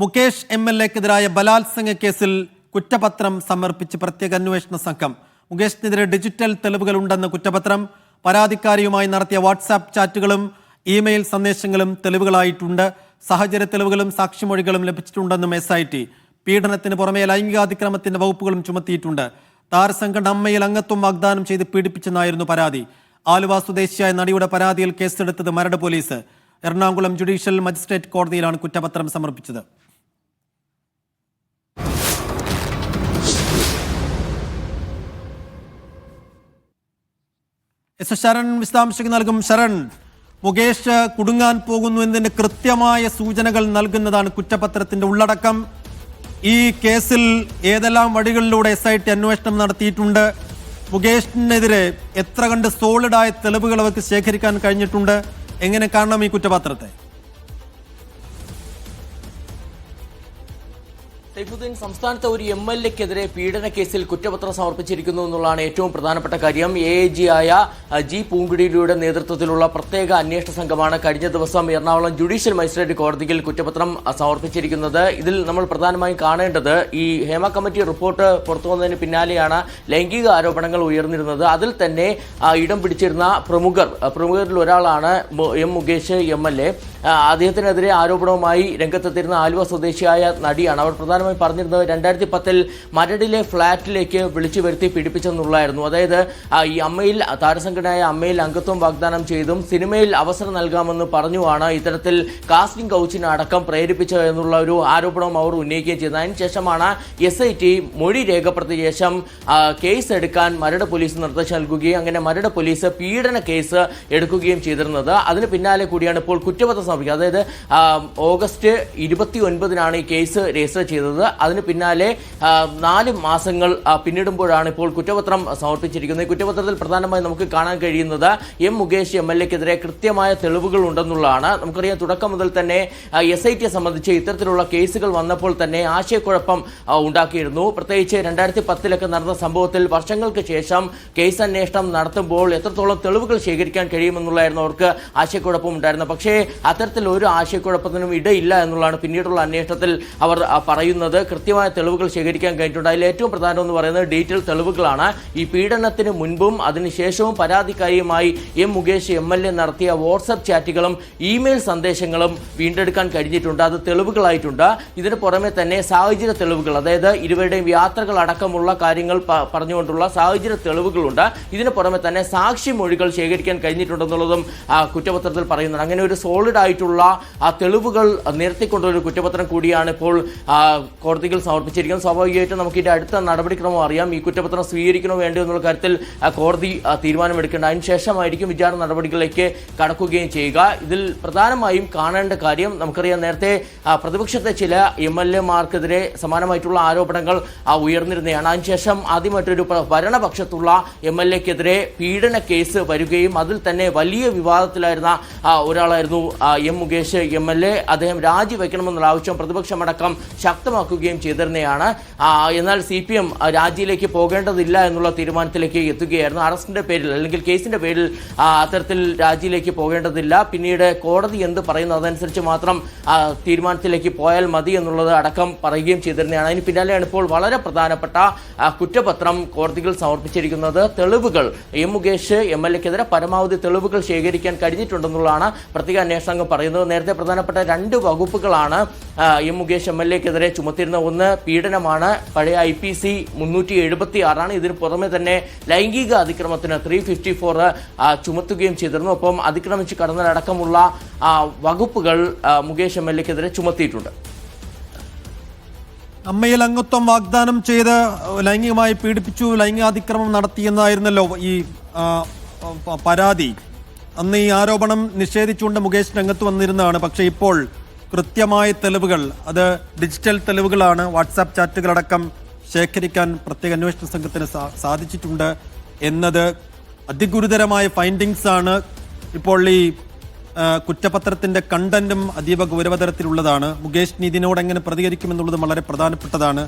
Mukesh M L എക്കെതിരായ ബലാത്സംഗ കേസിൽ കുറ്റപത്രം സമർപ്പിച്ച് പ്രത്യേക അന്വേഷണ സംഘം. മുകേഷിനെതിരെ ഡിജിറ്റൽ തെളിവുകൾ ഉണ്ടെന്ന കുറ്റപത്രം പരാതിക്കാരിയുമായി നടത്തിയ വാട്സാപ്പ് ചാറ്റുകളും ഇമെയിൽ സന്ദേശങ്ങളും തെളിവുകളായിട്ടുണ്ട്. സാഹചര്യ തെളിവുകളും സാക്ഷിമൊഴികളും ലഭിച്ചിട്ടുണ്ടെന്നും എസ് ഐ ടി പീഡനത്തിന് പുറമെ ലൈംഗികാതിക്രമത്തിന്റെ വകുപ്പുകളും ചുമത്തിയിട്ടുണ്ട്. താരസംഘടന അമ്മയിൽ അംഗത്വം വാഗ്ദാനം ചെയ്ത് പീഡിപ്പിച്ചെന്നായിരുന്നു പരാതി. ആലുവ സ്വദേശിയായ നടിയുടെ പരാതിയിൽ കേസെടുത്തത് Maradu police. Ernakulam judicial magistrate കോടതിയിലാണ് കുറ്റപത്രം സമർപ്പിച്ചത്. എസ് എസ് ശരൺ വിശദാംശങ്ങൾ നൽകും. ശരൺ മുകേഷ് കുടുങ്ങാൻ പോകുന്നു എന്നതിന്റെ കൃത്യമായ സൂചനകൾ നൽകുന്നതാണ് കുറ്റപത്രത്തിന്റെ ഉള്ളടക്കം. ഈ കേസിൽ ഏതെല്ലാം വഴികളിലൂടെ എസ് ഐ ടി അന്വേഷണം നടത്തിയിട്ടുണ്ട്? മുകേഷിനെതിരെ എത്ര കണ്ട് സോളിഡായ തെളിവുകൾ അവർക്ക് ശേഖരിക്കാൻ കഴിഞ്ഞിട്ടുണ്ട്? എങ്ങനെ കാണണം ഈ കുറ്റപത്രത്തെ? സൈഫുദ്ദീൻ സംസ്ഥാനത്തെ ഒരു എം എൽ എക്കെതിരെ പീഡന കേസിൽ കുറ്റപത്രം സമർപ്പിച്ചിരിക്കുന്നു എന്നുള്ളതാണ് ഏറ്റവും പ്രധാനപ്പെട്ട കാര്യം. എ ജി ആയ ജി പൂങ്കുടിയുടെ നേതൃത്വത്തിലുള്ള പ്രത്യേക അന്വേഷണ സംഘമാണ് കഴിഞ്ഞ ദിവസം എറണാകുളം ജുഡീഷ്യൽ മജിസ്ട്രേറ്റ് കോടതിയിൽ കുറ്റപത്രം സമർപ്പിച്ചിരിക്കുന്നത്. ഇതിൽ നമ്മൾ പ്രധാനമായും കാണേണ്ടത് ഈ ഹേമ കമ്മിറ്റി റിപ്പോർട്ട് പുറത്തു വന്നതിന് പിന്നാലെയാണ് ലൈംഗിക ആരോപണങ്ങൾ ഉയർന്നിരുന്നത്. അതിൽ തന്നെ ഇടം പിടിച്ചിരുന്ന പ്രമുഖർ പ്രമുഖരിൽ ഒരാളാണ് M Mukesh M L A. അദ്ദേഹത്തിനെതിരെ ആരോപണവുമായി രംഗത്തെത്തിയിരുന്ന ആലുവ സ്വദേശിയായ നടിയാണ്. അവർ പ്രധാനമായും പറഞ്ഞിരുന്നത് രണ്ടായിരത്തി പത്തിൽ മരടിലെ ഫ്ളാറ്റിലേക്ക് വിളിച്ചു വരുത്തി പീഡിപ്പിച്ചെന്നുള്ളായിരുന്നു അതായത് ഈ അമ്മയിൽ താരസംഘടനയായ അമ്മയിൽ അംഗത്വം വാഗ്ദാനം ചെയ്തും സിനിമയിൽ അവസരം നൽകാമെന്ന് പറഞ്ഞുമാണ് ഇത്തരത്തിൽ കാസ്റ്റിംഗ് കൗച്ചിന് അടക്കം പ്രേരിപ്പിച്ചത് എന്നുള്ള ഒരു ആരോപണം അവർ ഉന്നയിക്കുകയും ചെയ്തത് അതിനുശേഷമാണ് എസ് ഐ ടി മൊഴി രേഖപ്പെടുത്തിയ ശേഷം കേസ് എടുക്കാൻ മരട് പോലീസ് നിർദ്ദേശം നൽകുകയും അങ്ങനെ മരട് പോലീസ് പീഡന കേസ് എടുക്കുകയും ചെയ്തിരുന്നത്. അതിന് പിന്നാലെ കൂടിയാണ് ഇപ്പോൾ കുറ്റപത്രം സമർപ്പിക്കുക അതായത് ഓഗസ്റ്റ് ഇരുപത്തി ഒൻപതിനാണ് ഈ കേസ് രജിസ്റ്റർ ചെയ്തത്. അതിന് പിന്നാലെ നാല് മാസങ്ങൾ പിന്നിടുമ്പോഴാണ് ഇപ്പോൾ കുറ്റപത്രം സമർപ്പിച്ചിരിക്കുന്നത്. കുറ്റപത്രത്തിൽ പ്രധാനമായും നമുക്ക് കാണാൻ കഴിയുന്നത് എം മുകേഷ് എം എൽ എക്കെതിരെ കൃത്യമായ തെളിവുകൾ ഉണ്ടെന്നുള്ളതാണ്. നമുക്കറിയാം തുടക്കം മുതൽ തന്നെ എസ് ഐ ടിയെ സംബന്ധിച്ച് ഇത്തരത്തിലുള്ള കേസുകൾ വന്നപ്പോൾ തന്നെ ആശയക്കുഴപ്പം ഉണ്ടാക്കിയിരുന്നു. പ്രത്യേകിച്ച് രണ്ടായിരത്തി പത്തിലൊക്കെ നടന്ന സംഭവത്തിൽ വർഷങ്ങൾക്ക് ശേഷം കേസ് അന്വേഷണം നടത്തുമ്പോൾ എത്രത്തോളം തെളിവുകൾ ശേഖരിക്കാൻ കഴിയുമെന്നുള്ളതായിരുന്നു അവർക്ക് ആശയക്കുഴപ്പം ഉണ്ടായിരുന്നത് പക്ഷേ അത്തരത്തിൽ ഒരു ആശയക്കുഴപ്പത്തിനും ഇടയില്ല എന്നുള്ളതാണ് പിന്നീടുള്ള അന്വേഷണത്തിൽ അവർ പറയുന്നത്. കൃത്യമായ തെളിവുകൾ ശേഖരിക്കാൻ കഴിഞ്ഞിട്ടുണ്ട്. അതിൽ ഏറ്റവും പ്രധാനം എന്ന് പറയുന്നത് ഡീറ്റെയിൽ തെളിവുകളാണ്. ഈ പീഡനത്തിന് മുൻപും അതിനുശേഷവും പരാതിക്കാരിയുമായി M Mukesh M L A നടത്തിയ വാട്സപ്പ് ചാറ്റുകളും ഇമെയിൽ സന്ദേശങ്ങളും വീണ്ടെടുക്കാൻ കഴിഞ്ഞിട്ടുണ്ട്. അത് തെളിവുകളായിട്ടുണ്ട്. ഇതിന് പുറമെ തന്നെ സാഹചര്യ തെളിവുകൾ അതായത് ഇരുവരുടെയും യാത്രകൾ അടക്കമുള്ള കാര്യങ്ങൾ പറഞ്ഞുകൊണ്ടുള്ള സാഹചര്യ തെളിവുകളുണ്ട്. ഇതിന് പുറമെ തന്നെ സാക്ഷി മൊഴികൾ ശേഖരിക്കാൻ കഴിഞ്ഞിട്ടുണ്ടെന്നുള്ളതും കുറ്റപത്രത്തിൽ പറയുന്നുണ്ട്. അങ്ങനെ ഒരു സോളിഡ് ആയിട്ടുള്ള ആ തെളിവുകൾ നിരത്തിക്കൊണ്ടുള്ള ഒരു കുറ്റപത്രം കൂടിയാണ് ഇപ്പോൾ കോടതിയിൽ സമർപ്പിച്ചിരിക്കുന്നത്. സ്വാഭാവികമായിട്ടും നമുക്ക് ഇതിന്റെ അടുത്ത നടപടിക്രമം അറിയാം. ഈ കുറ്റപത്രം സ്വീകരിക്കണോ വേണ്ടോ എന്നുള്ള കാര്യത്തിൽ കോടതി തീരുമാനമെടുക്കേണ്ട. അതിനുശേഷമായിരിക്കും വിചാരണ നടപടികളിലേക്ക് കടക്കുകയും ചെയ്യുക. ഇതിൽ പ്രധാനമായും കാണേണ്ട കാര്യം നമുക്കറിയാം നേരത്തെ പ്രതിപക്ഷത്തെ ചില എം എൽ സമാനമായിട്ടുള്ള ആരോപണങ്ങൾ ഉയർന്നിരുന്നതാണ്. അതിനുശേഷം ആദ്യമായിട്ടൊരു ഭരണപക്ഷത്തുള്ള എം എൽ എക്കെതിരെ പീഡന കേസ് വരികയും അതിൽ തന്നെ വലിയ വിവാദത്തിലായിരുന്ന ഒരാളായിരുന്നു M Mukesh M L A അദ്ദേഹം രാജിവെക്കണമെന്നുള്ള ആവശ്യം പ്രതിപക്ഷമടക്കം ശക്തമാക്കുകയും ചെയ്തിരുന്നതാണ് എന്നാൽ സി പി എം രാജിയിലേക്ക് പോകേണ്ടതില്ല എന്നുള്ള തീരുമാനത്തിലേക്ക് എത്തുകയായിരുന്നു. അറസ്റ്റിന്റെ പേരിൽ അല്ലെങ്കിൽ കേസിന്റെ പേരിൽ അത്തരത്തിൽ രാജിയിലേക്ക് പോകേണ്ടതില്ല. പിന്നീട് കോടതി എന്ത് പറയുന്നു അതനുസരിച്ച് മാത്രം തീരുമാനത്തിലേക്ക് പോയാൽ മതി എന്നുള്ളത് അടക്കം പറയുകയും ചെയ്തിരുന്നതാണ് അതിന് പിന്നാലെയാണ് ഇപ്പോൾ വളരെ പ്രധാനപ്പെട്ട കുറ്റപത്രം കോടതികൾ സമർപ്പിച്ചിരിക്കുന്നത്. തെളിവുകൾ എം മുകേഷ് എം എൽ എക്കെതിരെ പരമാവധി തെളിവുകൾ ശേഖരിക്കാൻ കഴിഞ്ഞിട്ടുണ്ടെന്നുള്ളതാണ് പ്രത്യേക അന്വേഷണ പറയുന്നത് നേരത്തെ പ്രധാനപ്പെട്ട രണ്ട് വകുപ്പുകളാണ് എം മുകേഷ് എം എൽ എക്കെതിരെ ചുമത്തിയിരുന്ന ഒന്ന് പീഡനമാണ് പഴയ ഐ പി സി മുന്നൂറ്റി എഴുപത്തി ആറാണ് ഇതിന് പുറമെ തന്നെ ലൈംഗിക അതിക്രമത്തിന് ത്രീ ഫിഫ്റ്റി ഫോർ ചുമത്തുകയും ചെയ്തിരുന്നു. ഒപ്പം അതിക്രമിച്ച് കടന്നതടക്കമുള്ള വകുപ്പുകൾ മുകേഷ് എം എൽ എക്കെതിരെ ചുമത്തിയിട്ടുണ്ട്. അമ്മയിൽ അംഗത്വം വാഗ്ദാനം ചെയ്ത് ലൈംഗികമായി പീഡിപ്പിച്ചു ലൈംഗികാതിക്രമം നടത്തിയെന്നായിരുന്നല്ലോ ഈ പരാതി. അന്ന് ഈ ആരോപണം നിഷേധിച്ചുകൊണ്ട് മുകേഷ് രംഗത്ത് വന്നിരുന്നതാണ്. പക്ഷേ ഇപ്പോൾ കൃത്യമായ തെളിവുകൾ അത് ഡിജിറ്റൽ തെളിവുകളാണ് വാട്സാപ്പ് ചാറ്റുകളടക്കം ശേഖരിക്കാൻ പ്രത്യേക അന്വേഷണ സംഘത്തിന് സാധിച്ചിട്ടുണ്ട് എന്നത് അതിഗുരുതരമായ ഫൈൻഡിങ്സ് ആണ്. ഇപ്പോൾ ഈ കുറ്റപത്രത്തിന്റെ കണ്ടന്റും അതീവ ഗൗരവതരത്തിലുള്ളതാണ്. മുകേഷ് നീതിനോട് എങ്ങനെ പ്രതികരിക്കുമെന്നുള്ളതും വളരെ പ്രധാനപ്പെട്ടതാണ്.